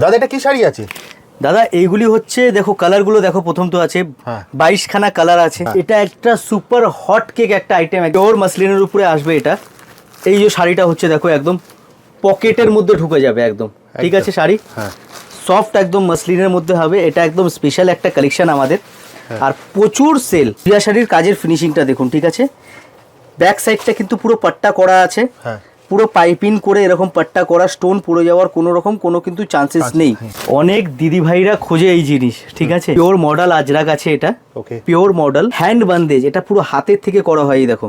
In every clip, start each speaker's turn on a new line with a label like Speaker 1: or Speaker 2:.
Speaker 1: দাদা এটা কি শাড়ি আছে?
Speaker 2: দাদা এইগুলি হচ্ছে দেখো কালারগুলো দেখো প্রথম তো আছে।
Speaker 1: হ্যাঁ।
Speaker 2: বাইশ খানা কালার আছে। এটা একটা সুপার হট কেক একটা আইটেম পিওর মাসলিনের উপরে আসবে এটা। এই যে শাড়িটা হচ্ছে দেখো একদম পকেটের মধ্যে ঢুকে যাবে একদম। ঠিক আছে শাড়ি?
Speaker 1: হ্যাঁ।
Speaker 2: সফট একদম মাসলিনের মধ্যে হবে। এটা একদম স্পেশাল একটা কালেকশন আমাদের। আর প্রচুর সেল বিয়া শাড়ির কাজের ফিনিশিংটা দেখুন ঠিক আছে? ব্যাক সাইডটা কিন্তু পুরো পাট্টা করা আছে।
Speaker 1: হ্যাঁ।
Speaker 2: পুরো পাইপিং করে এরকম পাট্টা করা স্টোন পড়ে যাওয়ার কোনো রকম কোনো কিন্তু চান্সেস নেই। অনেক দিদি ভাইরা খোঁজে এই জিনিস ঠিক আছে? পিওর মডেল আজরাক আছে এটা। পিওর মডেল হ্যান্ড বান্দেজ এটা পুরো হাতের থেকে করা হয় এই দেখো।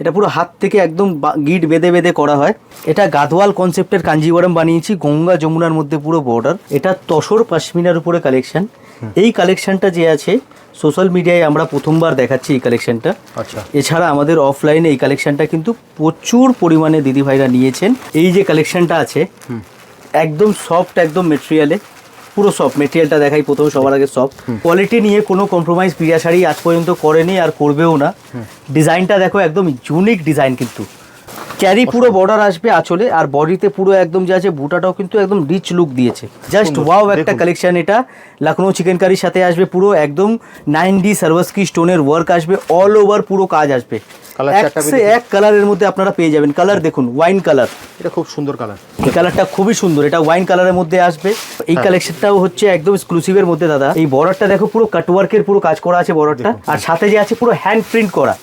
Speaker 2: এটা পুরো হাত থেকে একদম গিট বেঁধে বেঁধে করা হয়। এটা গাদওয়াল কনসেপ্টের কাঞ্জিবরম বানিয়েছি গঙ্গা যমুনার মধ্যে পুরো বর্ডার এটা তসর পাশমিনার উপরে কালেকশন এই কালেকশনটা যে আছে সোশ্যাল মিডিয়ায় আমরা প্রথমবার দেখাচ্ছি এই কালেকশনটা।
Speaker 1: আচ্ছা।
Speaker 2: এছাড়া আমাদের অফলাইনে এই কালেকশনটা কিন্তু প্রচুর পরিমাণে দিদিভাইরা নিয়েছেন। এই যে কালেকশনটা আছে একদম সফট একদম মেটেরিয়ালে পুরো সফট মেটেরিয়ালটা দেখাই প্রথমে সবার আগে সফট কোয়ালিটি নিয়ে কোনো কম্প্রোমাইজ পিরিয়া শাড়ি আজ পর্যন্ত করেনি আর করবেও না। ডিজাইনটা দেখো একদম ইউনিক ডিজাইন কিন্তু। ক্যারি পুরো বর্ডার আসবে আঁচলে আর বডিতে পুরো একদম যে আছে বুটাটাও কিন্তু একদম রিচ লুক দিয়েছে। জাস্ট ওয়াও একটা কালেকশন এটা। লখনৌ চিকেন কারির সাথে আসবে পুরো একদম নাইন ডি সার্ভাসকি স্টোনের ওয়ার্ক আসবে অল ওভার পুরো কাজ আসবে। এক কালারের মধ্যে আপনারা পেয়ে যাবেন। কালার দেখুন ওয়াইন কালার
Speaker 1: এটা খুব সুন্দর কালার
Speaker 2: এই কালারটা খুবই সুন্দর এটা ওয়াইন কালারের মধ্যে আসবে। এই
Speaker 1: হ্যাঁ।
Speaker 2: কালেকশনটাও হচ্ছে একদম এক্সক্লুসিভের মধ্যে দাদা। এই বর্ডারটা দেখো পুরো কাটওয়ার্কের পুরো কাজ করা আছে বর্ডারটা আর সাথে যে আছে পুরো হ্যান্ড প্রিন্ট করা।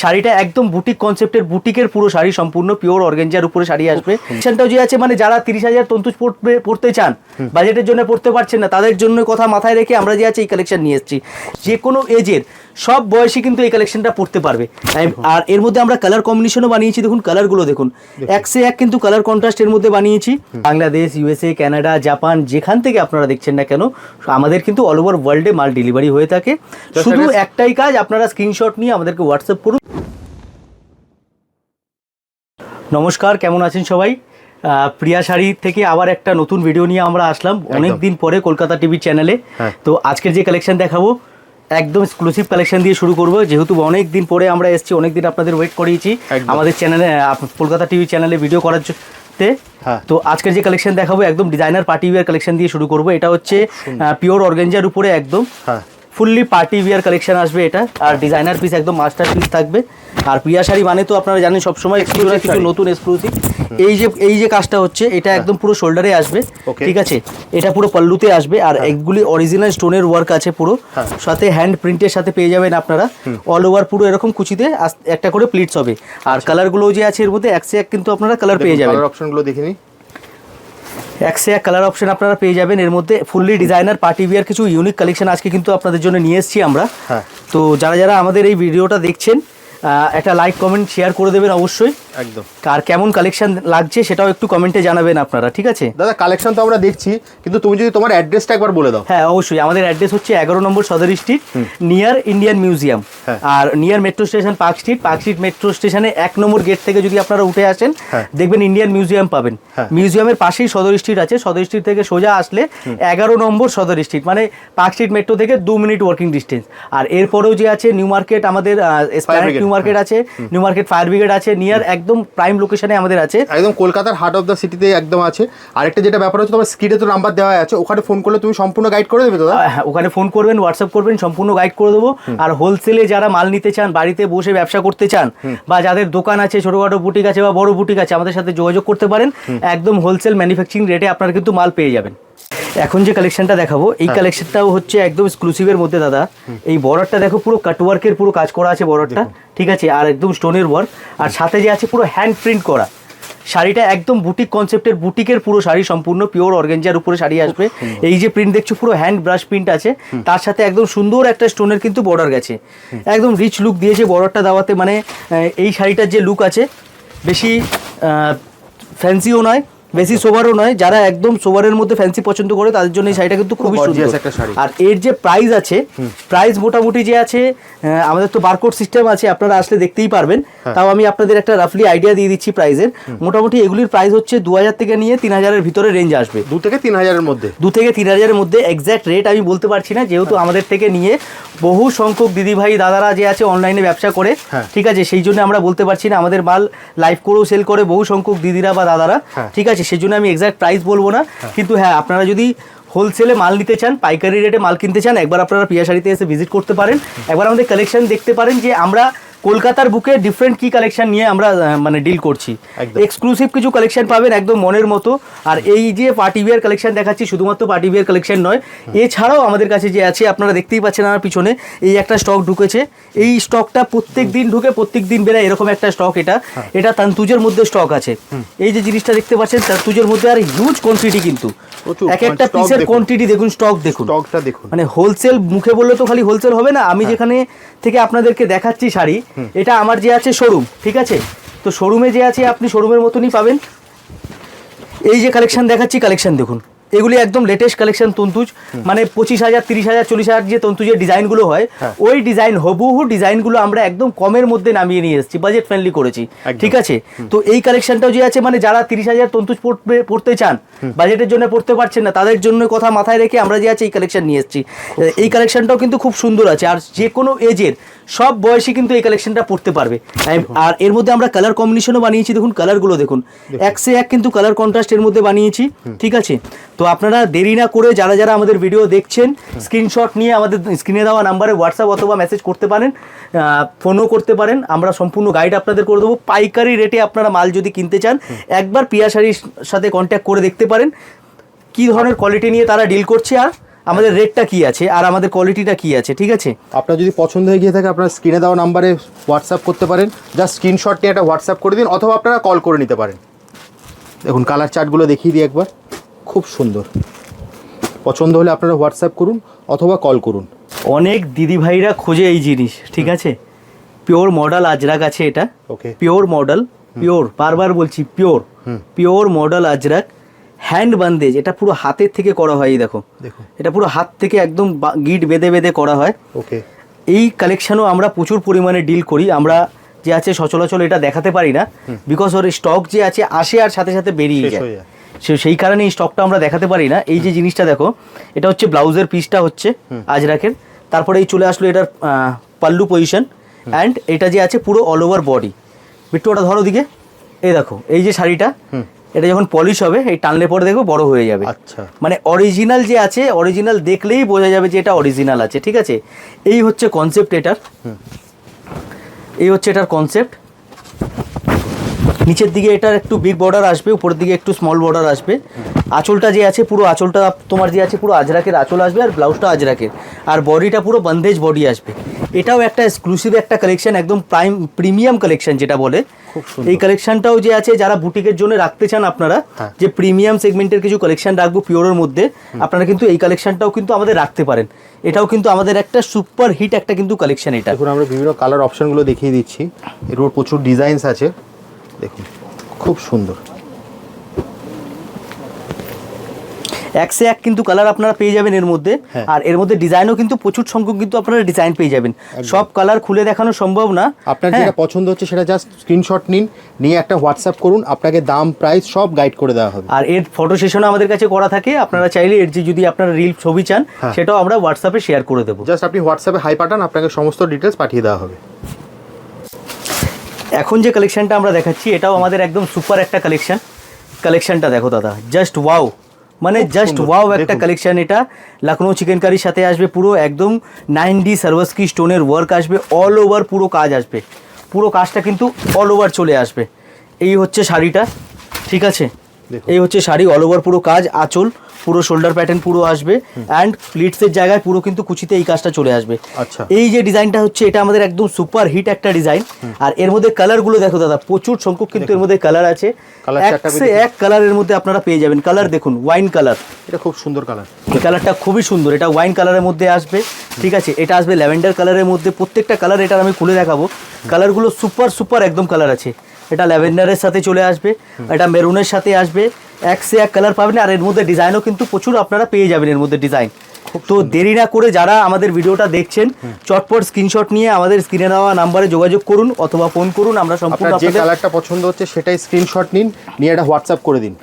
Speaker 2: শাড়িটা একদম বুটিক কনসেপ্টের বুটিকের পুরো শাড়ি সম্পূর্ণ পিওর অর্গেঞ্জার উপরে শাড়ি আসবে। সেটাও যে আছে মানে যারা তিরিশ হাজার তন্তুজ পড়বে পড়তে চান বাজেটের জন্য পড়তে পারছেন না তাদের জন্য কথা মাথায় রেখে আমরা যে আছে এই কালেকশন নিয়ে এসেছি। যে কোনো এজের সব বয়সী কিন্তু এই কালেকশনটা পড়তে পারবে। আর এর মধ্যে আমরা কালার কম্বিনেশনও বানিয়েছি দেখুন কালারগুলো দেখুন। এক সে এক কিন্তু কালার কন্ট্রাস্ট এর মধ্যে বানিয়েছি। বাংলাদেশ ইউএসএ কানাডা জাপান যেখান থেকে আপনারা দেখছেন না কেন আমাদের কিন্তু অল ওভার ওয়ার্ল্ডে মাল ডেলিভারি হয়ে থাকে। শুধু একটাই কাজ আপনারা স্ক্রিনশট নিয়ে আমাদেরকে হোয়াটসঅ্যাপ করুন। নমস্কার কেমন আছেন সবাই? আহ, প্রিয়া শাড়ি থেকে আবার একটা নতুন ভিডিও নিয়ে আমরা আসলাম। অনেক দিন পরে কলকাতা টিভি চ্যানেলে। তো আজকের যে কালেকশন দেখাবো একদম এক্সক্লুসিভ কালেকশন দিয়ে শুরু করব। যেহেতু অনেক দিন পরে আমরা এসেছি অনেক দিন আপনাদের ওয়েট করিয়েছি। আমাদের চ্যানেলে কলকাতা টিভি চ্যানেলে ভিডিও করার জন্য তে।
Speaker 1: হ্যাঁ।
Speaker 2: তো আজকের যে কালেকশন দেখাবো একদম ডিজাইনার পার্টি ওয়ার কালেকশন দিয়ে শুরু করব। এটা হচ্ছে পিওর অর্গেঞ্জার উপরে একদম।
Speaker 1: হ্যাঁ।
Speaker 2: ফুললি পার্টি ওয়্যার কালেকশন আসবে এটা। আর ডিজাইনার পিস একদম মাস্টার পিস থাকবে। আর প্রিয়া শাড়ি মানে তো আপনারা জানেন সবসময় এক্সক্লুসিভ কিছু নতুন এক্সক্লুসিভ এই যে এই যে কাজটা হচ্ছে এটা একদম পুরো শোল্ডারে আসবে ঠিক আছে? এটা পুরো পল্লুতে আসবে আর এগুলি অরিজিনাল স্টোনের ওয়ার্ক আছে পুরো।
Speaker 1: হ্যাঁ।
Speaker 2: সাথে হ্যান্ড প্রিন্টের সাথে পেয়ে যাবেন আপনারা। অল ওভার পুরো এরকম কুচিতে একটা করে প্লিটস হবে। আর কালারগুলো যে আছে এর মধ্যে এক সে এক কিন্তু আপনারা কালার পেয়ে যাবেন।
Speaker 1: অপশনগুলো দেখে নিই।
Speaker 2: এক এক কালার অপশন আপনারা পেয়ে যাবেন। এর মধ্যে ফুললি ডিজাইনার পার্টি বিয়ার কিছু ইউনিক কালেকশন আজকে কিন্তু আপনাদের জন্য নিয়ে এসেছি আমরা।
Speaker 1: হ্যাঁ।
Speaker 2: তো যারা যারা আমাদের এই ভিডিওটা দেখছেন একটা লাইক কমেন্ট শেয়ার করে দেবেন অবশ্যই।
Speaker 1: একদম।
Speaker 2: আর কেমন কালেকশন লাগছে সেটাও একটু কমেন্টে জানাবেন আপনারা ঠিক আছে?
Speaker 1: দাদা কালেকশন তো আমরা দেখছি কিন্তু তুমি যদি তোমার অ্যাড্রেসটা একবার বলে দাও।
Speaker 2: হ্যাঁ অবশ্যই। আমাদের অ্যাড্রেস হচ্ছে এগারো নম্বর Sadar street near Indian museum
Speaker 1: হ্যাঁ।
Speaker 2: আর near metro station park street park street metro স্টেশনে এক নম্বর গেট থেকে যদি আপনারা উঠে আসেন
Speaker 1: হ্যাঁ।
Speaker 2: দেখবেন ইন্ডিয়ান মিউজিয়াম পাবেন।
Speaker 1: হ্যাঁ।
Speaker 2: মিউজিয়ামের পাশেই সদর স্ট্রিট আছে। সদর স্ট্রিট থেকে সোজা আসলে এগারো নম্বর সদর স্ট্রিট মানে পার্ক স্ট্রিট মেট্রো থেকে দু মিনিট ওয়ার্কিং ডিস্টেন্স আর এরপরেও যে আছে নিউ মার্কেট আমাদের নিউ মার্কেট আছে নিউ মার্কেট ফায়ার ব্রিগেড আছে নিয়ার একদম প্রাইম লোকেশনে আমাদের আছে।
Speaker 1: একদম কলকাতার হার্ট অফ দ্য সিটিতে একদম আছে। আরেকটা যেটা ব্যাপার হচ্ছে তোমার স্ক্রিনে তো নাম্বার দেওয়া আছে। ওখানে ফোন করলে তুমি সম্পূর্ণ গাইড করে দেবে দাদা?
Speaker 2: হ্যাঁ, ওখানে ফোন করবেন হোয়াটসঅ্যাপ করবেন সম্পূর্ণ গাইড করে দেবো। আর হোলসেলে যারা মাল নিতে চান বাড়িতে বসে ব্যবসা করতে চান বা যাদের দোকান আছে ছোটোখাটো বুটিক আছে বা বড় বুটিক আছে আমাদের সাথে যোগাযোগ করতে পারেন। একদম হোলসেল ম্যানুফ্যাকচারিং রেটে আপনারা কিন্তু মাল পেয়ে যাবেন। এখন যে কালেকশনটা দেখাবো এই কালেকশনটাও হচ্ছে একদম এক্সক্লুসিভের মধ্যে দাদা। এই বর্ডারটা দেখো পুরো কাটওয়ার্কের পুরো কাজ করা আছে বর্ডারটা ঠিক আছে? আর একদম স্টোনের ওয়ার্ক আর সাথে যে আছে পুরো হ্যান্ড প্রিন্ট করা। শাড়িটা একদম বুটিক কনসেপ্টের বুটিকের পুরো শাড়ি সম্পূর্ণ পিওর অর্গেঞ্জার উপরে শাড়ি আসবে। এই যে প্রিন্ট দেখছ পুরো হ্যান্ড ব্রাশ প্রিন্ট আছে। তার সাথে একদম সুন্দর একটা স্টোনের কিন্তু বর্ডার গেছে। একদম রিচ লুক দিয়েছে বর্ডারটা দেওয়াতে। মানে এই শাড়িটার যে লুক আছে বেশি ফ্যান্সিও নয় বেশি সোভারও নয় যারা একদম সোভারের মধ্যে ফ্যান্সি পছন্দ করে তাদের জন্য এই শাড়িটা কিন্তু খুবই সুন্দর।
Speaker 1: একটা শাড়ি।
Speaker 2: আর এর যে প্রাইস আছে প্রাইস মোটামুটি যে আছে আমাদের তো বারকোড সিস্টেম আছে আপনারা আসলে দেখতেই পারবেন। তাও আমি আপনাদের একটা রাফলি আইডিয়া দিয়ে দিচ্ছি প্রাইসের মোটামুটি এগুলির প্রাইস হচ্ছে দু হাজার থেকে নিয়ে তিন হাজারের ভিতরে রেঞ্জ আসবে।
Speaker 1: দু থেকে তিন হাজারের মধ্যে?
Speaker 2: দু থেকে তিন হাজারের মধ্যে এক্স্যাক্ট রেট আমি বলতে পারছি না যেহেতু আমাদের থেকে নিয়ে বহু সংখ্যক দিদিভাই দাদারা যে আছে অনলাইনে ব্যবসা করে
Speaker 1: হ্যাঁ।
Speaker 2: ঠিক আছে? সেই জন্য আমরা বলতে পারছি না আমাদের মাল লাইভ করেও সেল করে বহু সংখ্যক দিদিরা বা দাদারা
Speaker 1: হ্যাঁ।
Speaker 2: ঠিক আছে? আছে সেজন্য আমি এক্স্যাক্ট প্রাইস বলব না। কিন্তু হ্যাঁ আপনারা যদি হোলসেলে মাল নিতে চান পাইকারি রেটে মাল কিনতে চান একবার আপনারা পিয়া শাড়িতে এসে ভিজিট করতে পারেন। একবার আমাদের কালেকশন দেখতে পারেন যে আমরা কলকাতার বুকে ডিফারেন্ট কি কালেকশন নিয়ে আমরা মানে ডিল করছি? এক্সক্লুসিভ কিছু কালেকশন পাবেন একদম মনের মতো। আর এই যে পার্টি বিয়ার কালেকশন দেখাচ্ছি শুধুমাত্র পার্টি বিয়ার কালেকশন নয় এছাড়াও আমাদের কাছে যে আছে আপনারা দেখতেই পাচ্ছেন আমার পিছনে এই একটা স্টক ঢুকেছে। এই স্টকটা প্রত্যেক দিন ঢুকে প্রত্যেক দিন বেরোয় এরকম একটা স্টক এটা।
Speaker 1: হ্যাঁ।
Speaker 2: এটা তান্তুজের মধ্যে স্টক আছে। এই যে জিনিসটা দেখতে পাচ্ছেন তান্তুজের মধ্যে আর হিউজ কোয়ান্টিটি কিন্তু। এক একটা পিসের
Speaker 1: দেখুন।
Speaker 2: কোয়ান্টিটি দেখুন স্টক দেখুন।
Speaker 1: স্টকটা দেখুন।
Speaker 2: মানে হোলসেল মুখে বললে তো খালি হোলসেল হবে না
Speaker 1: হ্যাঁ।
Speaker 2: আমি যেখানে থেকে আপনাদেরকে দেখাচ্ছি শাড়ি এটা আমার যে আছে শোরুম ঠিক আছে? তো শোরুমে যে আছে, আপনি শোরুমের মতনই পাবেন। এই যে কালেকশন দেখাচ্ছি কালেকশন দেখুন। এগুলি একদম লেটেস্ট কালেকশন তন্তুজ। মানে পঁচিশ হাজার তিরিশ হাজার চল্লিশ হাজার যে তন্তুজের ডিজাইনগুলো হয়
Speaker 1: হ্যাঁ।
Speaker 2: ওই ডিজাইন হবুহু ডিজাইনগুলো আমরা একদম কমের মধ্যে নামিয়ে নিয়ে এসেছি বাজেট ফ্রেন্ডলি করেছি। ঠিক আছে? তো এই কালেকশনটাও যে আছে মানে যারা তিরিশ হাজার তন্তুজ পড়বে পড়তে চান বাজেটের জন্য পড়তে পারছেন না তাদের জন্য কথা মাথায় রেখে আমরা যে আছে এই কালেকশন নিয়ে এসেছি। এই কালেকশনটাও কিন্তু খুব সুন্দর আছে আর যে কোনো এজের সব বয়সী কিন্তু এই কালেকশনটা পড়তে পারবে। আর এর মধ্যে আমরা কালার কম্বিনেশনও বানিয়েছি দেখুন কালারগুলো দেখুন। এক সে এক কিন্তু কালার কন্ট্রাস্ট এর মধ্যে বানিয়েছি ঠিক আছে? তো আপনারা দেরি না করে যারা যারা আমাদের ভিডিও দেখছেন স্ক্রিনশট নিয়ে আমাদের স্ক্রিনে দেওয়া নাম্বারে হোয়াটসঅ্যাপ অথবা মেসেজ করতে পারেন ফোনও করতে পারেন। আমরা সম্পূর্ণ গাইড আপনাদের করে দেবো। পাইকারি রেটে আপনারা মাল যদি কিনতে চান, একবার পিয়াশাড়ির সাথে কন্ট্যাক্ট করে দেখতে পারেন। কি ধরনের কোয়ালিটি নিয়ে তারা ডিল করছে আর আমাদের রেটটা কি আছে, আর আমাদের কোয়ালিটিটা কি আছে, ঠিক আছে?
Speaker 1: আপনার যদি পছন্দ হয়ে গিয়ে থাকে, আপনার স্ক্রিনে দেওয়া নাম্বারে হোয়াটসঅ্যাপ করতে পারেন। জাস্ট স্ক্রিনশট নিয়ে একটা হোয়াটসঅ্যাপ করে দিন, অথবা আপনারা কল করে নিতে পারেন। দেখুন কালার চার্টগুলো দেখিয়ে দিই একবার। খুব সুন্দর। পছন্দ হলে আপনারা হোয়াটসঅ্যাপ করুন অথবা কল করুন।
Speaker 2: অনেক দিদি ভাইরা খোঁজে এই জিনিস ঠিক আছে? পিওর মডেল আজরাক আছে এটা।
Speaker 1: ওকে।
Speaker 2: পিওর মডেল পিওর বারবার বলছি pure. Pure model Ajrakh hand bandhej এটা পুরো হাতের থেকে করা হয় এই দেখো। এটা পুরো হাত থেকে একদম গিট বেঁধে বেঁধে করা হয়।
Speaker 1: ওকে।
Speaker 2: এই কালেকশনও আমরা প্রচুর পরিমাণে ডিল করি। আমরা যে আছে সচলাচল এটা দেখাতে পারি না। বিকজ ওর স্টক যে আছে আসে আর সাথে সাথে বেরিয়ে যায়। সে সেই কারণে এই স্টকটা আমরা দেখাতে পারি না। এই যে জিনিসটা দেখো এটা হচ্ছে ব্লাউজের পিসটা হচ্ছে আজরাকের তারপরে এই চলে আসলো এটার পাল্লু পজিশন অ্যান্ড এটা যে আছে পুরো অল ওভার বডি বিট্টু ওটা ধরো দিকে এই দেখো এই যে শাড়িটা এটা যখন পলিশ হবে এই টানলে পরে দেখো বড় হয়ে যাবে।
Speaker 1: আচ্ছা।
Speaker 2: মানে অরিজিনাল যে আছে অরিজিনাল দেখলেই বোঝা যাবে যে এটা অরিজিনাল আছে ঠিক আছে? এই হচ্ছে কনসেপ্ট এটার। এই হচ্ছে এটার কনসেপ্ট নিচের দিকে এটার একটু বিগ বর্ডার আসবে উপরের দিকে একটু স্মল বর্ডার আসবে। আঁচলটা যে আছে পুরো আঁচলটা তোমার যে আছে পুরো আজরাকের আঁচল আসবে আর ব্লাউজটা আজরাকের। আর বডিটা পুরো বন্দেজ বডি আসবে। এটাও একটা এক্সক্লুসিভ একটা কালেকশন একদম প্রাইম প্রিমিয়াম কালেকশন যেটা বলে। এই কালেকশনটাও যে আছে যারা বুটিকের জন্য রাখতে চান আপনারা
Speaker 1: হ্যাঁ।
Speaker 2: যে প্রিমিয়াম সেগমেন্টের কিছু কালেকশন রাখব পিওরের মধ্যে আপনারা কিন্তু এই কালেকশনটাও কিন্তু আমাদের রাখতে পারেন। এটাও কিন্তু আমাদের একটা সুপার হিট একটা কিন্তু কালেকশন এটা।
Speaker 1: এখন আমরা বিভিন্ন কালার অপশনগুলো দেখিয়ে দিচ্ছি। এর উপর প্রচুর ডিজাইনস আছে। দেখুন খুব সুন্দর।
Speaker 2: একসে এক কিন্তু কালার আপনারা পেয়ে যাবেন এর মধ্যে।
Speaker 1: হ্যাঁ।
Speaker 2: আর এর মধ্যে ডিজাইনও কিন্তু প্রচুর সংখ্যক কিন্তু আপনারা ডিজাইন পেয়ে যাবেন। সব কালার খুলে দেখানো সম্ভব না।
Speaker 1: আপনার
Speaker 2: হ্যাঁ,
Speaker 1: যেটা পছন্দ হচ্ছে সেটা জাস্ট স্ক্রিনশট নিন নিয়ে একটা হোয়াটসঅ্যাপ করুন আপনাকে দাম প্রাইস সব গাইড করে দেওয়া হবে।
Speaker 2: আর এর ফটো সেশনও আমাদের কাছে করা থাকে আপনারা চাইলে এর যে যদি আপনারা রিল ছবি চান
Speaker 1: হ্যাঁ।
Speaker 2: সেটাও আমরা হোয়াটসঅ্যাপে শেয়ার করে দেবো।
Speaker 1: জাস্ট আপনি হোয়াটসঅ্যাপে হাই পাঠান আপনাকে সমস্ত ডিটেলস পাঠিয়ে দেওয়া হবে।
Speaker 2: এখন যে কালেকশানটা আমরা দেখাচ্ছি এটাও আমাদের একদম সুপার একটা কালেকশান কালেকশানটা দেখো দাদা জাস্ট ওয়াও মানে জাস্ট ওয়াও একটা কালেকশান এটা। লখনৌ চিকেন কারির সাথে আসবে পুরো একদম নাইন ডি সার্ভাসকি স্টোনের ওয়ার্ক আসবে অল ওভার পুরো কাজ আসবে। পুরো কাজটা কিন্তু অল ওভার চলে আসবে। এই হচ্ছে শাড়িটা ঠিক আছে। এই হচ্ছে শাড়ি অল ওভার পুরো কাজ আঁচল পুরো শোল্ডার প্যাটার্ন পুরো আসবে। অ্যান্ড প্লিটসের জায়গায় পুরো কিন্তু কুচিতে এই কাজটা চলে আসবে।
Speaker 1: আচ্ছা।
Speaker 2: এই যে ডিজাইনটা হচ্ছে এটা আমাদের একদম সুপার হিট একটা ডিজাইন আর এর মধ্যে কালারগুলো দেখো দাদা প্রচুর সংখ্যক কিন্তু এর মধ্যে কালার আছে। এক কালারের মধ্যে আপনারা পেয়ে যাবেন। কালার দেখুন ওয়াইন কালার
Speaker 1: এটা খুব সুন্দর কালার
Speaker 2: এই কালারটা খুবই সুন্দর। এটা ওয়াইন কালারের মধ্যে আসবে। ঠিক আছে এটা আসবে ল্যাভেন্ডার কালারের মধ্যে। প্রত্যেকটা কালার এটার আমি খুলে দেখাবো। কালারগুলো সুপার সুপার একদম কালার আছে। এটা ল্যাভেন্ডারের সাথে চলে আসবে এটা মেরুনের সাথে আসবে এক সে এক কালার পাবেন আর এর মধ্যে ডিজাইনও কিন্তু প্রচুর আপনারা পেয়ে যাবেন এর মধ্যে ডিজাইন তো দেরি না করে যারা আমাদের ভিডিওটা দেখছেন চটপট স্ক্রিনশট নিয়ে আমাদের স্ক্রিনে নেওয়া নাম্বারে যোগাযোগ করুন অথবা ফোন করুন আমরা সম্পূর্ণ
Speaker 1: যে কালারটা পছন্দ হচ্ছে সেটাই স্ক্রিনশট নিন নিয়ে এটা হোয়াটসঅ্যাপ করে দিন।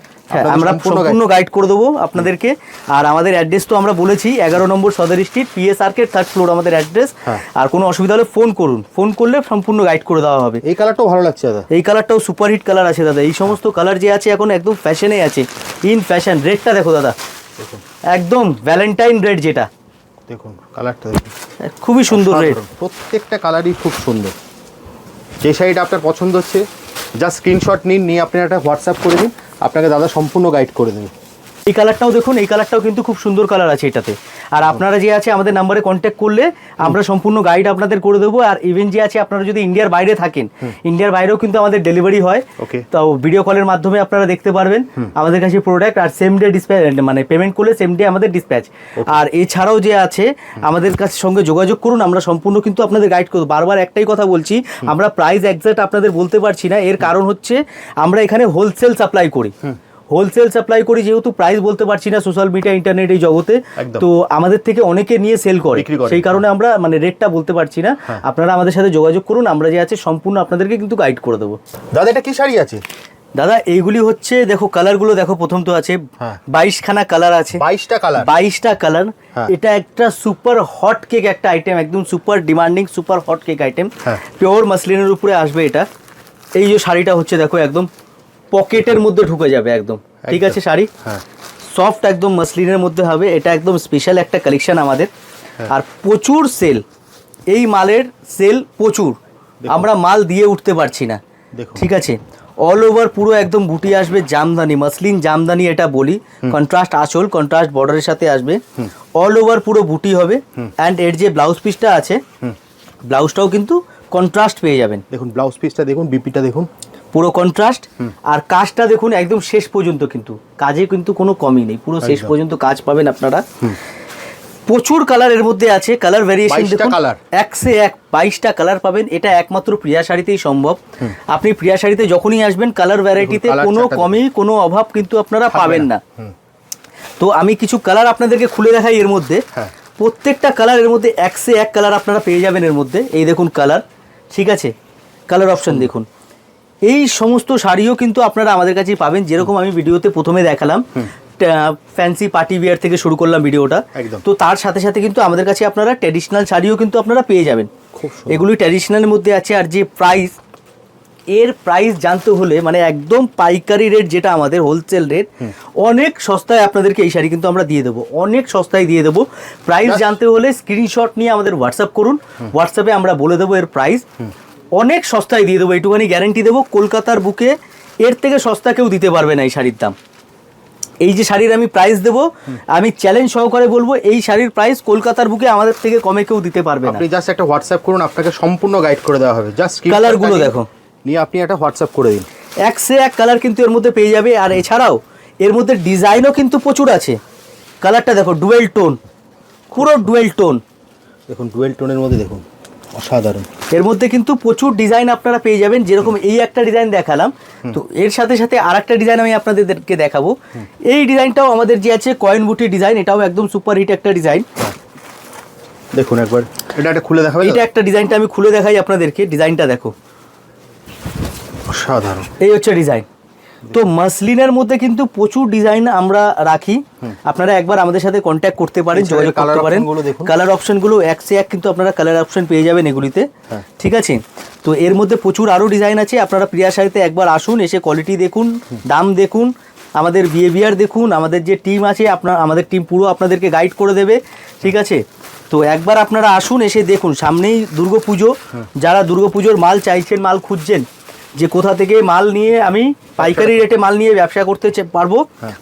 Speaker 2: আমরা
Speaker 1: সম্পূর্ণ
Speaker 2: গাইড করে দেবো আপনাদেরকে। আর আমাদের অ্যাড্রেস তো আমরা বলেছি এগারো নম্বর Sadar street PS arcade third floor আমাদের অ্যাড্রেস
Speaker 1: হ্যাঁ।
Speaker 2: আর কোনো অসুবিধা হলে ফোন করুন। ফোন করলে সম্পূর্ণ গাইড করে দেওয়া হবে।
Speaker 1: এই কালারটাও ভালো লাগছে দাদা।
Speaker 2: এই কালারটাও সুপারহিট কালার আছে দাদা। এই সমস্ত কালার যে আছে এখন একদম ফ্যাশনে আছে। ইন ফ্যাশন রেডটা দেখো দাদা। একদম ভ্যালেন্টাইন রেড যেটা।
Speaker 1: দেখুন কালারটা দেখুন।
Speaker 2: খুবই সুন্দর রেড
Speaker 1: প্রত্যেকটা কালারই খুব সুন্দর। যে শাড়িটা আপনার পছন্দ হচ্ছে জাস্ট স্ক্রিনশট নিন, নিয়ে আপনি একটা হোয়াটসঅ্যাপ করে দিন। আপনাকে দাদা সম্পূর্ণ গাইড করে দেবে।
Speaker 2: এই কালারটাও দেখুন, এই কালারটাও কিন্তু খুব সুন্দর কালার আছে এটাতে। আর আপনারা যে আছে আমাদের নাম্বারে কন্ট্যাক্ট করলে আমরা সম্পূর্ণ গাইড আপনাদের করে দেবো। আর ইভেন যে আছে আপনারা যদি ইন্ডিয়ার বাইরে থাকেন ইন্ডিয়ার বাইরেও কিন্তু আমাদের ডেলিভারি হয়। তো ভিডিও কলের মাধ্যমে আপনারা দেখতে পারবেন। আমাদের কাছে প্রোডাক্ট আর সেম ডে ডিসপ্যাচ মানে পেমেন্ট করলে সেম ডে আমাদের ডিসপ্যাচ আর এছাড়াও যে আছে আমাদের কাছে সঙ্গে যোগাযোগ করুন আমরা সম্পূর্ণ কিন্তু আপনাদের গাইড করব। বারবার একটাই কথা বলছি আমরা প্রাইস একজ্যাক্ট আপনাদের বলতে পারছি না। এর কারণ হচ্ছে আমরা এখানে হোলসেল সাপ্লাই করি। হোলসেল সাপ্লাই করি যেহেতু প্রাইস বলতে পারছি না সোশ্যাল মিডিয়া ইন্টারনেট এই জগতে তো আমাদের থেকে অনেকে নিয়ে সেল করে।
Speaker 1: হ্যাঁ।
Speaker 2: সেই কারণে আমরা মানে রেটটা বলতে পারছি না। আপনারা আমাদের সাথে যোগাযোগ করুন আমরা যে আছে সম্পূর্ণ আপনাদেরকে কিন্তু গাইড করে দেবো।
Speaker 1: দাদা এটা কি শাড়ি আছে?
Speaker 2: দাদা এইগুলি হচ্ছে দেখো কালারগুলো দেখো প্রথম তো আছে।
Speaker 1: হ্যাঁ।
Speaker 2: বাইশখানা কালার আছে।
Speaker 1: বাইশটা কালার
Speaker 2: বাইশটা কালার
Speaker 1: হ্যাঁ।
Speaker 2: এটা একটা সুপার হট কেক একটা আইটেম একদম super demanding super hot cake item
Speaker 1: হ্যাঁ।
Speaker 2: পিওর মাসলিনের উপরে আসবে এটা। এই যে শাড়িটা হচ্ছে দেখো একদম পকেটের মধ্যে ঢুকে যাবে একদম। ঠিক আছে শাড়ি?
Speaker 1: হ্যাঁ।
Speaker 2: সফট একদম মাসলিনের মধ্যে হবে। এটা একদম স্পেশাল একটা কালেকশন আমাদের।
Speaker 1: হ্যাঁ।
Speaker 2: আর প্রচুর সেল এই মালের সেল প্রচুর। আমরা মাল দিয়ে উঠতে পারছি না। ঠিক আছে? অল ওভার পুরো একদম বুটি আসবে জামদানি মাসলিন জামদানি এটা বলি। কন্ট্রাস্ট আঁচল কন্ট্রাস্ট বর্ডারের সাথে আসবে। অল ওভার পুরো বুটি হবে। অ্যান্ড এর যে ব্লাউজ পিসটা আছে ব্লাউজটাও কিন্তু কন্ট্রাস্ট পেয়ে যাবেন।
Speaker 1: দেখুন ব্লাউজ পিসটা দেখুন বিপিটা দেখুন।
Speaker 2: পুরো কন্ট্রাস্ট আর কাজটা দেখুন একদম শেষ পর্যন্ত কিন্তু। কাজে কিন্তু কোনো কমই নেই পুরো শেষ পর্যন্ত কাজ পাবেন আপনারা। প্রচুর কালারের মধ্যে আছে কালার ভ্যারিয়েশন
Speaker 1: 22টা
Speaker 2: দেখুন। এক সে এক বাইশটা কালার পাবেন এটা একমাত্র প্রিয়া শাড়িতেই সম্ভব। আপনি প্রিয়া শাড়িতে যখনই আসবেন কালার ভ্যারাইটিতে কোনো কমই কোনো অভাব কিন্তু আপনারা পাবেন
Speaker 1: না।
Speaker 2: তো আমি কিছু কালার আপনাদেরকে খুলে দেখাই এর মধ্যে।
Speaker 1: হ্যাঁ।
Speaker 2: প্রত্যেকটা কালারের মধ্যে এক সে এক কালার আপনারা পেয়ে যাবেন এর মধ্যে। এই দেখুন কালার ঠিক আছে? কালার অপশন দেখুন। এই সমস্ত শাড়িও কিন্তু আপনারা আমাদের কাছেই পাবেন। যেরকম আমি ভিডিওতে প্রথমে দেখালাম ফ্যান্সি পার্টি বিয়ার থেকে শুরু করলাম ভিডিওটা। তো তার সাথে সাথে কিন্তু আমাদের কাছে আপনারা ট্র্যাডিশনাল শাড়িও কিন্তু আপনারা পেয়ে যাবেন। এগুলি ট্র্যাডিশনালের মধ্যে আছে। আর যে প্রাইস এর প্রাইস জানতে হলে মানে একদম পাইকারি রেট যেটা আমাদের হোলসেল রেট অনেক সস্তায় আপনাদেরকে এই শাড়ি কিন্তু আমরা দিয়ে দেবো। অনেক সস্তায় দিয়ে দেবো। প্রাইস জানতে হলে স্ক্রিনশট নিয়ে আমাদের হোয়াটসঅ্যাপ করুন। হোয়াটসঅ্যাপে আমরা বলে দেবো এর প্রাইস অনেক সস্তায় দিয়ে দেবো এইটুখানি গ্যারেন্টি দেবো কলকাতার বুকে এর থেকে সস্তা কেউ দিতে পারবে না এই শাড়ির দাম। এই যে শাড়ির আমি প্রাইস দেবো আমি চ্যালেঞ্জ সহকারে বলব এই শাড়ির প্রাইস কলকাতার বুকে আমাদের থেকে কমে কেউ দিতে পারবে না।
Speaker 1: আপনি জাস্ট একটা হোয়াটসঅ্যাপ করুন আপনাকে সম্পূর্ণ গাইড করে দেওয়া হবে। জাস্ট
Speaker 2: কালারগুলো দেখো।
Speaker 1: নিয়ে আপনি একটা হোয়াটসঅ্যাপ করে দিন।
Speaker 2: এক সে এক কালার কিন্তু এর মধ্যে পেয়ে যাবে আর এছাড়াও এর মধ্যে ডিজাইনও কিন্তু প্রচুর আছে। কালারটা দেখো ডুয়েল টোন পুরো ডুয়েল টোন
Speaker 1: দেখুন ডুয়েল টোনের মধ্যে দেখুন। অসাধারণ।
Speaker 2: এর মধ্যে কিন্তু প্রচুর ডিজাইন আপনারা পেয়ে যাবেন যেরকম এই একটা ডিজাইন দেখালাম। তো এর সাথে সাথে আর একটা ডিজাইন আমি আপনাদেরকে দেখাবো। এই ডিজাইনটাও আমাদের যে আছে কয়েন বুটি ডিজাইন এটাও একদম সুপার হিট একটা ডিজাইন
Speaker 1: দেখুন একবার। এটা একটা খুলে দেখাবে
Speaker 2: এটা একটা ডিজাইনটা আমি খুলে দেখাই আপনাদেরকে ডিজাইনটা দেখো।
Speaker 1: অসাধারণ।
Speaker 2: এই হচ্ছে ডিজাইন তো মাসলিনের মধ্যে কিন্তু প্রচুর ডিজাইন আমরা রাখি। আপনারা একবার আমাদের সাথে কন্ট্যাক্ট করতে পারেন যোগাযোগ করতে পারেন। কালার অপশনগুলো এক সে এক কিন্তু আপনারা কালার অপশন পেয়ে যাবেন এগুলিতে।
Speaker 1: হ্যাঁ।
Speaker 2: ঠিক আছে? তো এর মধ্যে প্রচুর আরও ডিজাইন আছে। আপনারা প্রিয়া শাড়িতে একবার আসুন এসে কোয়ালিটি দেখুন দাম দেখুন আমাদের বিহেভিয়ার দেখুন আমাদের যে টিম আছে আপনার আমাদের টিম পুরো আপনাদেরকে গাইড করে দেবে। ঠিক আছে? তো একবার আপনারা আসুন এসে দেখুন। সামনেই দুর্গাপুজো যারা দুর্গাপুজোর মাল চাইছেন মাল খুঁজছেন যে কোথা থেকে মাল নিয়ে আমি পাইকারি রেটে মাল নিয়ে ব্যবসা করতে পারব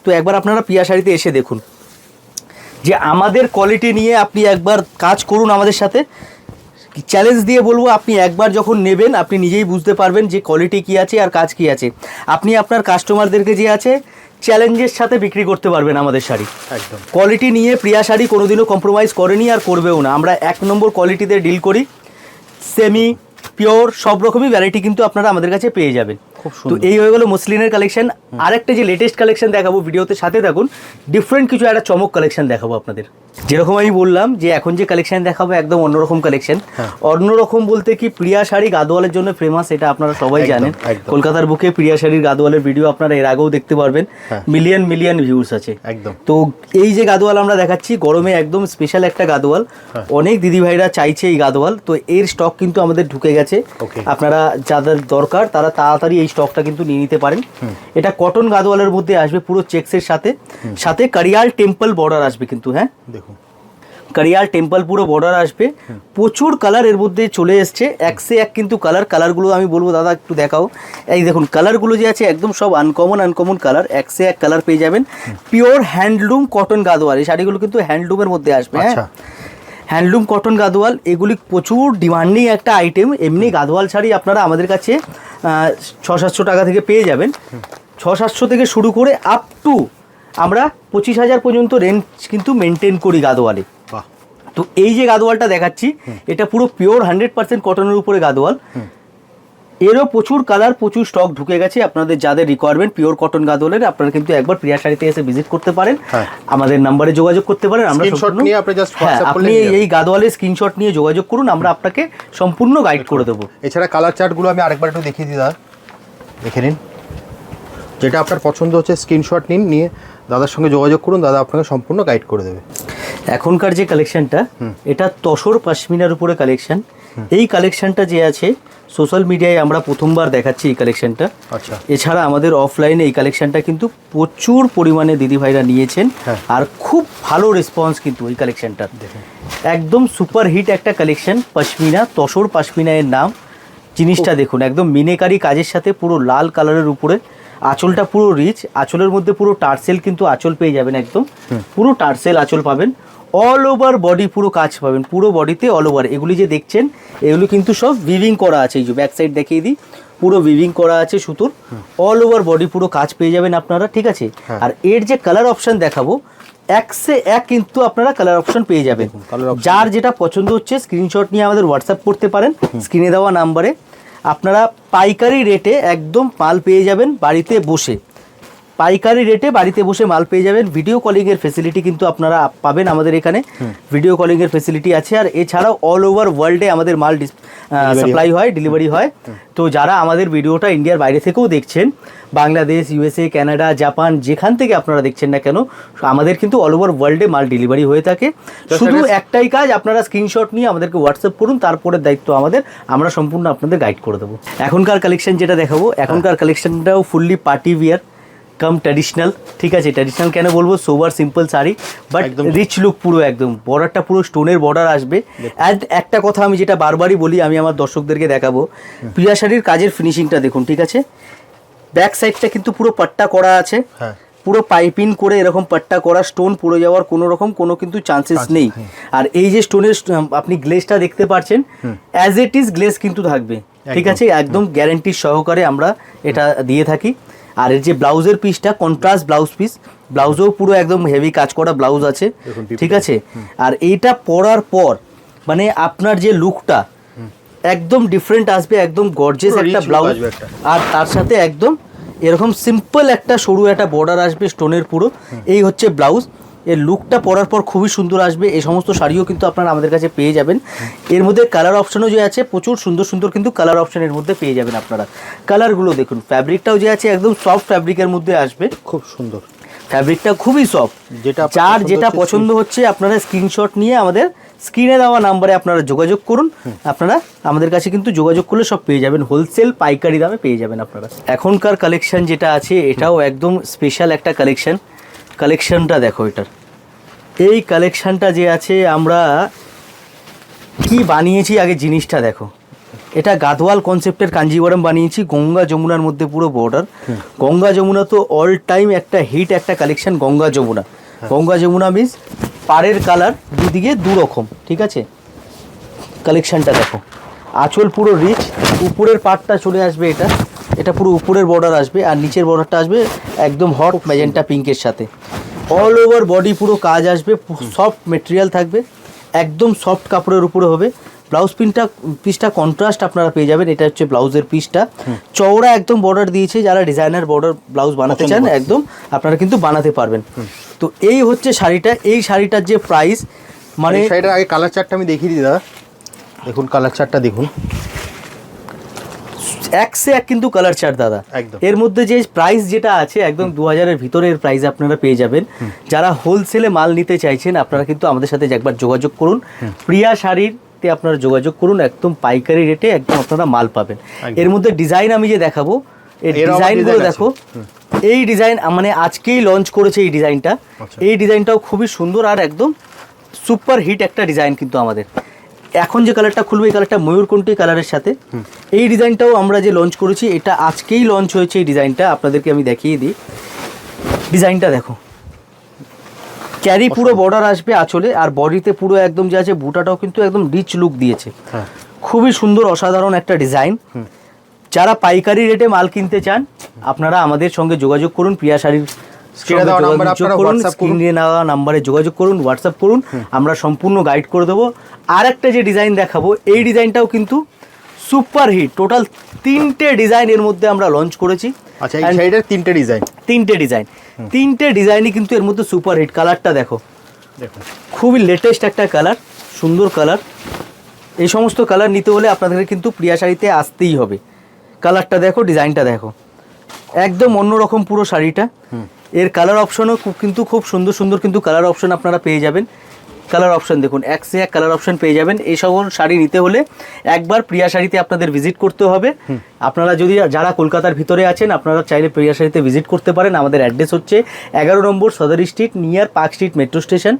Speaker 2: তো একবার আপনারা পিয়া শাড়িতে এসে দেখুন। যে আমাদের কোয়ালিটি নিয়ে আপনি একবার কাজ করুন আমাদের সাথে। চ্যালেঞ্জ দিয়ে বলব আপনি একবার যখন নেবেন আপনি নিজেই বুঝতে পারবেন যে কোয়ালিটি কী আছে আর কাজ কী আছে। আপনি আপনার কাস্টমারদেরকে যে আছে চ্যালেঞ্জের সাথে বিক্রি করতে পারবেন আমাদের শাড়ি।
Speaker 1: একদম।
Speaker 2: কোয়ালিটি নিয়ে প্রিয়া শাড়ি কোনোদিনও কম্প্রোমাইজ করেনি আর করবেও না। আমরা এক নম্বর কোয়ালিটিতে ডিল করি। সেমি পিওর সব রকমই ভ্যারাইটি কিন্তু আপনারা আমাদের কাছে পেয়ে যাবেন। তো এই হয়ে গেল মুসলিনের কালেকশন আরেকটা যে লেটেস্ট কালেকশন দেখাবো ভিডিওতে সাথে থাকুন ডিফারেন্ট কিছু একটা চমক কালেকশন দেখাবো আপনাদের। যেরকম আমি বললাম যে এখন যে কালেকশন দেখাবো একদম অন্যরকম কালেকশন
Speaker 1: হ্যাঁ।
Speaker 2: অন্যরকম বলতে কি প্রিয়া শাড়ি গাদোয়ালের জন্য ফেমাস এটা আপনারা সবাই জানেন। কলকাতার বুকে প্রিয়া শাড়ির গাদোয়ালের ভিডিও আপনারা এর আগেও দেখতে পারবেন। মিলিয়ন মিলিয়ন ভিউজ আছে।
Speaker 1: একদম।
Speaker 2: তো এই যে গাদোয়াল আমরা দেখাচ্ছি গরমে একদম স্পেশাল একটা গাদোয়াল।
Speaker 1: হ্যাঁ।
Speaker 2: অনেক দিদিভাইরা চাইছে এই গাদোয়াল। তো এর স্টক কিন্তু আমাদের ঢুকে গেছে। আপনারা যাদের দরকার তারা তাড়াতাড়ি এই স্টকটা কিন্তু নিয়ে নিতে পারেন। এটা কটন গাদোয়ালের মধ্যে আসবে পুরো চেক্সের সাথে। সাথে কারিয়াল টেম্পল বর্ডার আসবে কিন্তু হ্যাঁ?
Speaker 1: দেখুন।
Speaker 2: কারিয়াল টেম্পল পুরো বর্ডার আসবে। প্রচুর কালারের মধ্যে চলে এসছে। এক সে এক কিন্তু কালার কালারগুলো আমি বলব দাদা একটু দেখাও। এই দেখুন কালারগুলো যে আছে একদম সব আনকমন আনকমন কালার এক সে এক কালার পেয়ে যাবেন। Pure handloom cotton Gadwal. এই শাড়িগুলো কিন্তু হ্যান্ডলুমের মধ্যে আসবে হ্যাঁ?
Speaker 1: আচ্ছা।
Speaker 2: হ্যান্ডলুম কটন গাদোয়াল এগুলি প্রচুর ডিমান্ডিং একটা আইটেম এমনি গাদোয়াল শাড়ি আপনারা আমাদের কাছে ছ সাতশো টাকা থেকে পেয়ে যাবেন। ছ সাতশো থেকে শুরু করে আপ টু আমরা পঁচিশ হাজার পর্যন্ত রেঞ্জ কিন্তু মেনটেন করি গাদোয়ালে।
Speaker 1: বাহ।
Speaker 2: তো এই যে গাদোয়ালটা দেখাচ্ছি এটা পুরো পিওর হান্ড্রেড পার্সেন্ট কটনের উপরে গাদোয়াল। এরও প্রচুর কালার প্রচুর স্টক ঢুকে গেছে। আপনাদের যাদের রিকোয়ারমেন্ট পিওর কটন গাদোয়ালের আপনারা কিন্তু একবার প্রিয়া শাড়িতে এসে ভিজিট করতে পারেন।
Speaker 1: হ্যাঁ।
Speaker 2: আমাদের নাম্বারে যোগাযোগ করতে পারেন আমরা
Speaker 1: আপনি
Speaker 2: হ্যাঁ এই গাদোয়ালের স্ক্রিনশট নিয়ে যোগাযোগ করুন আমরা আপনাকে সম্পূর্ণ গাইড করে দেবো।
Speaker 1: এছাড়া কালার চার্টগুলো আমি আরেকবার একটু দেখিয়ে দিই দাদা। দেখে নিন। যেটা আপনার পছন্দ হচ্ছে স্ক্রিনশট নিন নিয়ে দাদার সঙ্গে যোগাযোগ করুন দাদা আপনাকে সম্পূর্ণ গাইড করে দেবে।
Speaker 2: এখনকার যে কালেকশনটা এটা তসর পাশমিনার উপরে কালেকশন এই কালেকশনটা যে আছে সোশ্যাল মিডিয়ায় আমরা প্রথমবার দেখাচ্ছি এই কালেকশনটা।
Speaker 1: আচ্ছা।
Speaker 2: এছাড়া আমাদের অফলাইনে এই কালেকশনটা কিন্তু প্রচুর পরিমাণে দিদিভাইরা নিয়েছেন।
Speaker 1: হ্যাঁ।
Speaker 2: আর খুব ভালো রেসপন্স কিন্তু এই কালেকশনটা একদম সুপার হিট একটা কালেকশন পশমিনা তসর পাশমিনা এর নাম। জিনিসটা দেখুন একদম মিনেকারি কাজের সাথে পুরো লাল কালারের উপরে। আঁচলটা পুরো রিচ আঁচলের মধ্যে পুরো টার্সেল কিন্তু আঁচল পেয়ে যাবেন একদম। পুরো টার্সেল আঁচল পাবেন। অল ওভার বডি পুরো কাজ পাবেন পুরো বডিতে অল ওভার এগুলি যে দেখছেন এগুলো কিন্তু সব ভিভিং করা আছে এই যে ব্যাক সাইড দেখিয়ে দিই পুরো উইভিং করা আছে সুতোর। অল ওভার বডি পুরো কাজ পেয়ে যাবেন আপনারা ঠিক আছে?
Speaker 1: হ্যাঁ।
Speaker 2: আর এর যে কালার অপশন দেখাবো এক সে এক কিন্তু আপনারা কালার অপশন পেয়ে যাবেন। যার যেটা পছন্দ হচ্ছে স্ক্রিনশট নিয়ে আমাদের হোয়াটসঅ্যাপ করতে পারেন স্ক্রিনে দেওয়া নাম্বারে আপনারা পাইকারি রেটে একদম মাল পেয়ে যাবেন বাড়িতে বসে। পাইকারি রেটে বাড়িতে বসে মাল পেয়ে যাবেন। ভিডিও কলিংয়ের ফেসিলিটি কিন্তু আপনারা পাবেন আমাদের এখানে। ভিডিও কলিংয়ের ফেসিলিটি আছে। আর এছাড়াও অল ওভার ওয়ার্ল্ডে আমাদের মাল সাপ্লাই হয়। ডেলিভারি হয়। তো যারা আমাদের ভিডিওটা ইন্ডিয়ার বাইরে থেকেও দেখছেন বাংলাদেশ ইউএসএ কানাডা জাপান যেখান থেকে আপনারা দেখছেন না কেন আমাদের কিন্তু অল ওভার ওয়ার্ল্ডে মাল ডেলিভারি হয়ে থাকে। শুধু একটাই কাজ আপনারা স্ক্রিনশট নিয়ে আমাদেরকে হোয়াটসঅ্যাপ করুন তারপরে দায়িত্ব আমাদের। আমরা সম্পূর্ণ আপনাদের গাইড করে দেবো। এখনকার কালেকশন যেটা দেখাবো এখনকার কালেকশনটাও fully party wear cum traditional ঠিক আছে? ট্র্যাডিশনাল কেন বলব? Sober simple sari but rich look পুরো একদম। বর্ডারটা পুরো স্টোনের বর্ডার আসবে। অ্যান্ড একটা কথা আমি যেটা বারবারই বলি আমি আমার দর্শকদেরকে দেখাবো। প্রিয়া শাড়ির কাজের ফিনিশিংটা দেখুন ঠিক আছে? ব্যাক সাইডটা কিন্তু পুরো পাট্টা করা আছে।
Speaker 1: হ্যাঁ।
Speaker 2: পুরো পাইপিং করে এরকম পাট্টা করা স্টোন পড়ে যাওয়ার কোনো রকম কোনো কিন্তু চান্সেস নেই। আর এই যে স্টোনের আপনি গ্লেজটা দেখতে পাচ্ছেন অ্যাজ ইট ইজ গ্লেজ কিন্তু থাকবে ঠিক আছে? একদম গ্যারেন্টি সহকারে আমরা এটা দিয়ে থাকি। আর এর যে ব্লাউজের পিসটা কন্ট্রাস্ট ব্লাউজ পিস ব্লাউজেও পুরো একদম হেভি কাজ করা ব্লাউজ আছে ঠিক আছে? আর এইটা পরার পর মানে আপনার যে লুকটা একদম ডিফারেন্ট আসবে একদম গর্জেস একটা ব্লাউজ আর তার সাথে একদম এরকম সিম্পল একটা সরু একটা বর্ডার আসবে স্টোনের পুরো। এই হচ্ছে ব্লাউজ এর লুকটা পরার পর খুবই সুন্দর আসবে। এই সমস্ত শাড়িও কিন্তু আপনারা আমাদের কাছে পেয়ে যাবেন। এর মধ্যে কালার অপশনও যে আছে প্রচুর সুন্দর সুন্দর কিন্তু কালার অপশন এর মধ্যে পেয়ে যাবেন আপনারা। কালারগুলো দেখুন ফ্যাব্রিকটাও যে আছে একদম সফট ফ্যাব্রিকের মধ্যে আসবে।
Speaker 1: খুব সুন্দর।
Speaker 2: ফ্যাব্রিকটা খুবই সফট
Speaker 1: যেটা
Speaker 2: যার যেটা পছন্দ হচ্ছে আপনারা স্ক্রিনশট নিয়ে আমাদের স্ক্রিনে দেওয়া নাম্বারে আপনারা যোগাযোগ করুন। আপনারা আমাদের কাছে কিন্তু যোগাযোগ করলে সব পেয়ে যাবেন। হোলসেল পাইকারি দামে পেয়ে যাবেন আপনারা। এখনকার কালেকশন যেটা আছে এটাও একদম স্পেশাল একটা কালেকশন কালেকশনটা দেখো এটার। এই কালেকশনটা যে আছে আমরা কি বানিয়েছি আগে জিনিসটা দেখো। এটা গাদওয়াল কনসেপ্টের কাঞ্জিবরম বানিয়েছি গঙ্গা যমুনার মধ্যে পুরো বর্ডার গঙ্গা যমুনা তো অল টাইম একটা হিট একটা কালেকশন গঙ্গা যমুনা। গঙ্গা যমুনা মিন্স পাড়ের কালার দুদিকে দু রকম ঠিক আছে? কালেকশনটা দেখো। আঁচল পুরো রিচ উপরের পার্টটা চলে আসবে এটা। এটা পুরো উপরের বর্ডার আসবে আর নিচের বর্ডারটা আসবে একদম হট ম্যাজেন্টা পিঙ্কের সাথে। অল ওভার বডি পুরো কাজ আসবে সফট মেটেরিয়াল থাকবে একদম সফট কাপড়ের উপরে হবে। ব্লাউজ পিনটা পিসটা কন্ট্রাস্ট আপনারা পেয়ে যাবেন এটা হচ্ছে ব্লাউজের পিসটা চওড়া একদম বর্ডার দিয়েছে যারা ডিজাইনার বর্ডার ব্লাউজ বানাতে চান একদম আপনারা কিন্তু বানাতে পারবেন। তো এই হচ্ছে শাড়িটা এই শাড়িটার যে প্রাইস মানে
Speaker 1: শাড়িটার আগে কালার চার্টটা আমি দেখিয়ে দিই দাদা। দেখুন কালার চার্টটা দেখুন।
Speaker 2: এক সে এক কিন্তু কালার চার্ট দাদা।
Speaker 1: একদম।
Speaker 2: এর মধ্যে যে প্রাইস যেটা আছে একদম দু হাজারের ভিতরে এর প্রাইস আপনারা পেয়ে যাবেন। যারা হোলসেলে মাল নিতে চাইছেন আপনারা কিন্তু আমাদের সাথে একবার যোগাযোগ করুন। প্রিয়া শাড়িতে আপনারা যোগাযোগ করুন একদম পাইকারি রেটে একদম আপনারা মাল পাবেন। এর মধ্যে ডিজাইন আমি যে দেখাবো এই
Speaker 1: আবার
Speaker 2: ডিজাইনগুলো দেখো। এই ডিজাইন মানে আজকেই লঞ্চ করেছে এই ডিজাইনটা
Speaker 1: আচ্ছা।
Speaker 2: এই ডিজাইনটাও খুবই সুন্দর আর একদম সুপার হিট একটা ডিজাইন কিন্তু আমাদের। এখন যে কালারটা খুলবে এই কালারটা ময়ূরকণ্ঠী কালারের সাথে। এই ডিজাইনটাও আমরা যে লঞ্চ করেছি এটা আজকেই লঞ্চ হয়েছে এই ডিজাইনটা। আপনাদেরকে আমি দেখিয়ে দিই। ডিজাইনটা দেখো। ক্যারি পুরো বর্ডার আসবে আঁচলে আর বডিতে পুরো একদম যে আছে বুটাটাও কিন্তু একদম রিচ লুক দিয়েছে।
Speaker 1: হ্যাঁ।
Speaker 2: খুবই সুন্দর অসাধারণ একটা ডিজাইন যারা পাইকারি রেটে মাল কিনতে চান আপনারা আমাদের সঙ্গে যোগাযোগ করুন প্রিয়া শাড়ির
Speaker 1: দেওয়া আপনারা
Speaker 2: স্ক্রিনে দেওয়া নাম্বারে যোগাযোগ করুন হোয়াটসঅ্যাপ করুন। আমরা সম্পূর্ণ গাইড করে দেবো। আর একটা যে ডিজাইন দেখাবো এই ডিজাইনটাও কিন্তু সুপার হিট টোটাল তিনটে ডিজাইন এর মধ্যে আমরা লঞ্চ করেছি।
Speaker 1: আচ্ছা এই তিনটে ডিজাইন
Speaker 2: তিনটে ডিজাইন তিনটে ডিজাইনই কিন্তু এর মধ্যে সুপার হিট কালারটা দেখো।
Speaker 1: দেখুন।
Speaker 2: খুবই লেটেস্ট একটা কালার সুন্দর কালার এই সমস্ত কালার নিতে হলে আপনাদের কিন্তু প্রিয়া শাড়িতে আসতেই হবে। কালারটা দেখো ডিজাইনটা দেখো। একদম অন্যরকম পুরো শাড়িটা। এর কালার অপশনও খুব কিন্তু খুব সুন্দর সুন্দর কিন্তু কালার অপশন আপনারা পেয়ে যাবেন। কালার অপশন দেখুন এক সে এক কালার অপশন পেয়ে যাবেন। এই সকল শাড়ি নিতে হলে একবার প্রিয়া শাড়িতে আপনাদের ভিজিট করতে হবে। আপনারা যদি যারা কলকাতার ভিতরে আছেন আপনারা চাইলে প্রিয়া শাড়িতে ভিজিট করতে পারেন। আমাদের অ্যাড্রেস হচ্ছে এগারো নম্বর Sadar street near park street metro station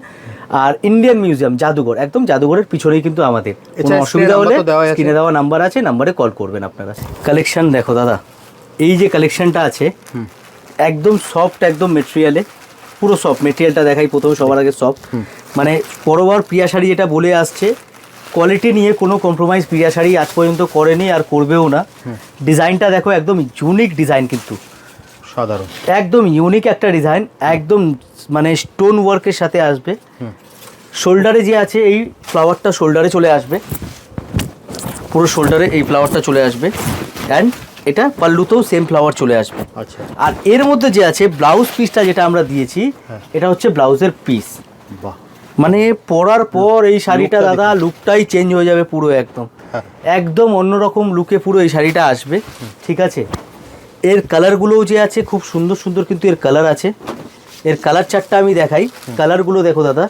Speaker 2: আর ইন্ডিয়ান মিউজিয়াম জাদুঘর। একদম জাদুঘরের পিছনেই কিন্তু আমাদের। কোনো অসুবিধা হলে। স্ক্রিনে দেওয়া নাম্বার আছে নাম্বারে কল করবেন আপনারা। কালেকশন দেখো দাদা এই যে কালেকশনটা আছে একদম সফট একদম মেটেরিয়ালে পুরো সফট মেটেরিয়ালটা দেখাই প্রথমে সবার আগে সফট মানে পরবার প্রিয়া শাড়ি যেটা বলে আসছে কোয়ালিটি নিয়ে কোনো কম্প্রোমাইজ প্রিয়া শাড়ি আজ পর্যন্ত করেনি আর করবেও না। ডিজাইনটা দেখো একদম ইউনিক ডিজাইন কিন্তু।
Speaker 1: সাধারণ।
Speaker 2: একদম ইউনিক একটা ডিজাইন একদম মানে স্টোন ওয়ার্কের সাথে আসবে। শোল্ডারে যে আছে এই ফ্লাওয়ারটা শোল্ডারে চলে আসবে। পুরো শোল্ডারে এই ফ্লাওয়ারটা চলে আসবে। অ্যান্ড এটা পাল্লুতেও সেম ফ্লাওয়ার চলে আসবে।
Speaker 1: আচ্ছা।
Speaker 2: আর এর মধ্যে যে আছে ব্লাউজ পিসটা যেটা আমরা দিয়েছি
Speaker 1: হ্যাঁ।
Speaker 2: এটা হচ্ছে ব্লাউজের পিস
Speaker 1: বাহ।
Speaker 2: মানে পরার পর এই শাড়িটা দাদা লুকটাই চেঞ্জ হয়ে যাবে পুরো একদম।
Speaker 1: হ্যাঁ।
Speaker 2: একদম অন্যরকম লুকে পুরো এই শাড়িটা আসবে। ঠিক আছে? এর কালারগুলোও যে আছে খুব সুন্দর সুন্দর কিন্তু এর কালার আছে। এর কালার চারটা আমি দেখাই। কালারগুলো দেখো দাদা।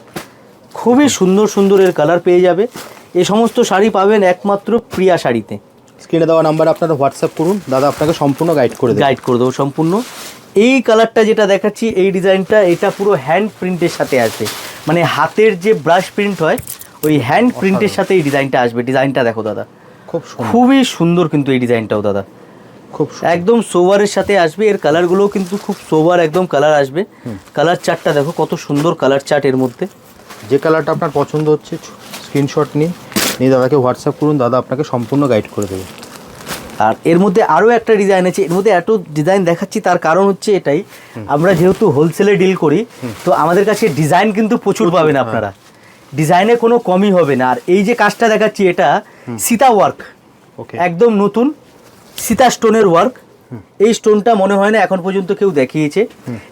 Speaker 2: খুবই সুন্দর সুন্দর এর কালার পেয়ে যাবে। এ সমস্ত শাড়ি পাবেন একমাত্র প্রিয়া শাড়িতে।
Speaker 1: স্ক্রিনে দেওয়া নাম্বার আপনারা হোয়াটসঅ্যাপ করুন। দাদা আপনাকে সম্পূর্ণ গাইড করে দেবে।
Speaker 2: গাইড করে দেবো সম্পূর্ণ। এই কালারটা যেটা দেখাচ্ছি এই ডিজাইনটা এটা পুরো হ্যান্ড প্রিন্টের সাথে আসবে। মানে হাতের যে ব্রাশ প্রিন্ট হয় ওই হ্যান্ড প্রিন্টের সাথে এই ডিজাইনটা আসবে। ডিজাইনটা দেখো দাদা।
Speaker 1: খুব
Speaker 2: খুবই সুন্দর কিন্তু এই ডিজাইনটাও দাদা।
Speaker 1: খুব
Speaker 2: একদম সোভারের সাথে আসবে। এর কালারগুলোও কিন্তু খুব সোভার একদম কালার আসবে। কালার চার্টটা দেখো কত সুন্দর কালার চার্ট এর মধ্যে।
Speaker 1: যে কালারটা আপনার পছন্দ হচ্ছে স্ক্রিনশট নিন। নিয়ে দাদাকে হোয়াটসঅ্যাপ করুন দাদা আপনাকে সম্পূর্ণ গাইড করে দেবে।
Speaker 2: আর এর মধ্যে আরও একটা ডিজাইন আছে এর মধ্যে এত ডিজাইন দেখাচ্ছি তার কারণ হচ্ছে এটাই আমরা যেহেতু হোলসেলে ডিল করি তো আমাদের কাছে ডিজাইন কিন্তু প্রচুর পাবেন আপনারা। ডিজাইনে কোনো কমই হবে না। আর এই যে কাজটা দেখাচ্ছি এটা সীতা ওয়ার্ক একদম নতুন সীতা স্টোনের ওয়ার্ক এই স্টোনটা মনে হয় না এখন পর্যন্ত কেউ দেখিয়েছে।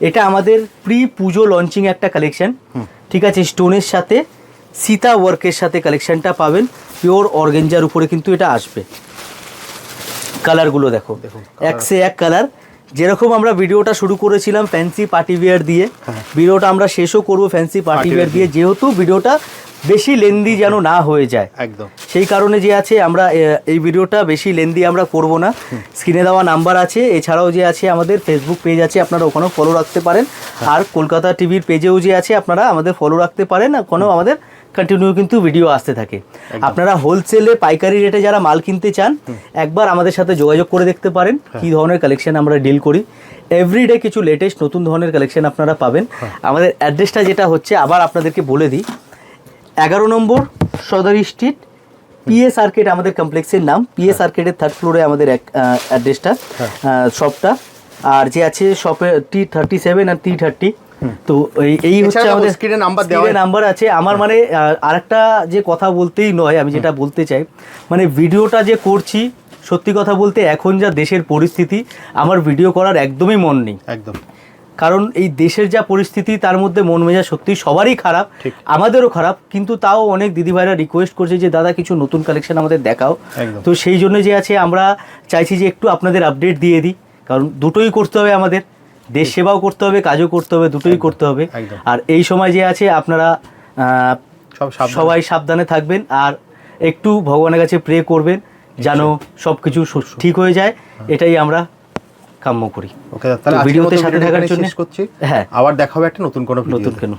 Speaker 2: এটা আমাদের প্রি পুজো লঞ্চিং একটা কালেকশন ঠিক আছে স্টোনের সাথে সীতা ওয়ার্কের সাথে কালেকশনটা পাবেন। পিওর অর্গেঞ্জার উপরে কিন্তু এটা আসবে। কালারগুলো দেখো। এক সে এক কালার যেরকম আমরা ভিডিওটা শুরু করেছিলাম ফ্যান্সি পার্টি ওয়্যার দিয়ে ভিডিওটা আমরা শেষও করব ফ্যান্সি পার্টি ওয়্যার দিয়ে যেহেতু ভিডিওটা বেশি লেন্দি যেন না হয়ে যায়।
Speaker 1: একদম।
Speaker 2: সেই কারণে যে আছে আমরা এই ভিডিওটা বেশি লেন্দি আমরা করব না। স্ক্রিনে দেওয়া নাম্বার আছে এছাড়াও যে আছে আমাদের ফেসবুক পেজ আছে আপনারা ওখানেও ফলো রাখতে পারেন। আর কলকাতা টিভির পেজেও যে আছে আপনারা আমাদের ফলো রাখতে পারেন। ওখানেও আমাদের কন্টিনিউ কিন্তু ভিডিও আসতে থাকে। আপনারা হোলসেলে পাইকারি রেটে যারা মাল কিনতে চান একবার আমাদের সাথে যোগাযোগ করে দেখতে পারেন কি ধরনের কালেকশন আমরা ডিল করি। এভরিডে কিছু লেটেস্ট নতুন ধরনের কালেকশন আপনারা পাবেন। আমাদের অ্যাড্রেসটা যেটা হচ্ছে আবার আপনাদেরকে বলে দিই। এগারো নম্বর সদর স্ট্রিট পিএস আর্কেড আমাদের কমপ্লেক্সের নাম। পিএস আর্কেডের থার্ড ফ্লোরে আমাদের এক অ্যাড্রেসটা শপটা আর যে আছে শপে টি থার্টি সেভেন আর টি থার্টি তো এই এই হচ্ছে আমাদের
Speaker 1: এ number দেওয়া
Speaker 2: নাম্বার আছে। আমার মানে আরেকটা যে কথা বলতেই নয় আমি যেটা বলতে চাই মানে ভিডিওটা যে করছি সত্যি কথা বলতে এখন যা দেশের পরিস্থিতি আমার ভিডিও করার একদমই মন নেই।
Speaker 1: একদম।
Speaker 2: কারণ এই দেশের যা পরিস্থিতি তার মধ্যে মন মেজাজ সত্যি সবারই খারাপ আমাদেরও খারাপ কিন্তু তাও অনেক দিদিভাইরা রিকোয়েস্ট করছে যে দাদা কিছু নতুন কালেকশন আমাদের দেখাও। তো সেই জন্য যে আছে আমরা চাইছি যে একটু আপনাদের আপডেট দিয়ে দিই কারণ দুটোই করতে হবে আমাদের। দেশ সেবাও করতে হবে কাজও করতে হবে দুটোই করতে হবে। আর এই সময় যে আছে আপনারা সবাই সাবধানে থাকবেন আর একটু ভগবানের কাছে প্রে করবেন যেন সব কিছু ঠিক হয়ে যায়। এটাই আমরা কাম্য করি।
Speaker 1: ওকে তাহলে
Speaker 2: ভিডিওতে সাথে থাকার জন্য-
Speaker 1: করছি।
Speaker 2: হ্যাঁ।
Speaker 1: আবার দেখা হবে একটা নতুন কোনো
Speaker 2: নতুন কেন